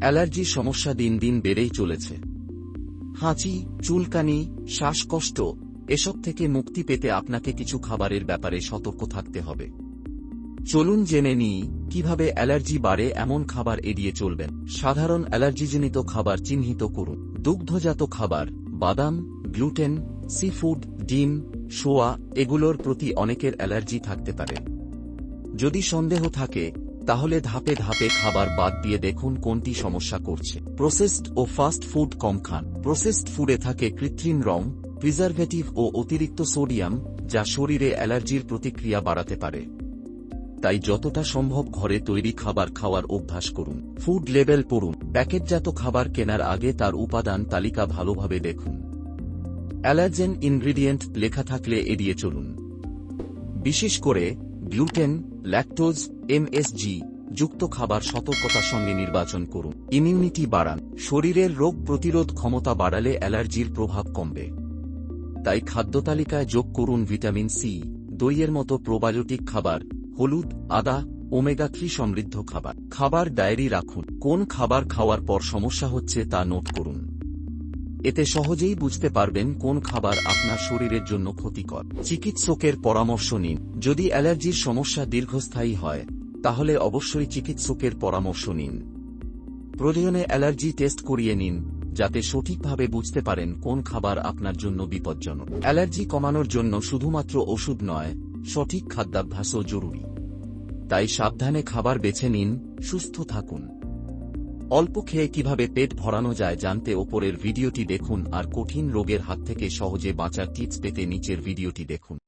অ্যালার্জির সমস্যা দিন দিন বেড়েই চলেছে। হাঁচি, চুলকানি, শ্বাসকষ্ট, এসব থেকে মুক্তি পেতে আপনাকে কিছু খাবারের ব্যাপারে সতর্ক থাকতে হবে। চলুন জেনে নিই কীভাবে অ্যালার্জি বাড়ে এমন খাবার এড়িয়ে চলবেন। সাধারণ অ্যালার্জিজনিত খাবার চিহ্নিত করুন। দুগ্ধজাত খাবার, বাদাম, গ্লুটেন, সিফুড, ডিম, সোয়া, এগুলোর প্রতি অনেকের অ্যালার্জি থাকতে পারে। যদি সন্দেহ থাকে তাহলে ধাপে ধাপে খাবার বাদ দিয়ে দেখুন কোনটি সমস্যা করছে। প্রসেসড ও ফাস্ট ফুড কম খান। প্রসেসড ফুডে থাকে কৃত্রিম রং প্রিজারভেটিভ ও অতিরিক্ত সোডিয়াম যা শরীরে অ্যালার্জির প্রতিক্রিয়া বাড়াতে পারে। তাই যতটা সম্ভব ঘরে তৈরি খাবার খাওয়ার অভ্যাস করুন। ফুড লেবেল পড়ুন। প্যাকেটজাত খাবার কেনার আগে তার উপাদান তালিকা ভালোভাবে দেখুন। অ্যালার্জেন ইনগ্রিডিয়েন্ট লেখা থাকলে এড়িয়ে চলুন। বিশেষ করে গ্লুটেন, ল্যাকটোজ, এমএসজি যুক্ত খাবার সতর্কতার সঙ্গে নির্বাচন করুন। ইমিউনিটি বাড়ান। শরীরের রোগ প্রতিরোধ ক্ষমতা বাড়ালে অ্যালার্জির প্রভাব কমবে। তাই খাদ্য তালিকায় যোগ করুন ভিটামিন সি, দইয়ের মতো প্রোবায়োটিক খাবার, হলুদ, আদা ওমেগা থ্রি সমৃদ্ধ খাবার। খাবার ডায়েরি রাখুন। কোন খাবার খাওয়ার পর সমস্যা হচ্ছে তা নোট করুন। এতে সহজেই বুঝতে পারবেন কোন খাবার আপনার শরীরের জন্য ক্ষতিকর। চিকিৎসকের পরামর্শ নিন। যদি অ্যালার্জির সমস্যা দীর্ঘস্থায়ী হয়, তাহলে অবশ্যই চিকিৎসকের পরামর্শ নিন। প্রয়োজনে অ্যালার্জি টেস্ট করিয়ে নিন, যাতে সঠিকভাবে বুঝতে পারেন কোন খাবার আপনার জন্য বিপজ্জনক। অ্যালার্জি কমানোর জন্য শুধুমাত্র ওষুধ নয়, সঠিক খাদ্যাভ্যাসও জরুরি। তাই সাবধানে খাবার বেছে নিন, সুস্থ থাকুন। অল্প খেয়ে কীভাবে পেট ভরানো যায় জানতে ওপরের ভিডিওটি দেখুন আর কঠিন রোগের হাত থেকে সহজে বাঁচার টিপস পেতে নিচের ভিডিওটি দেখুন।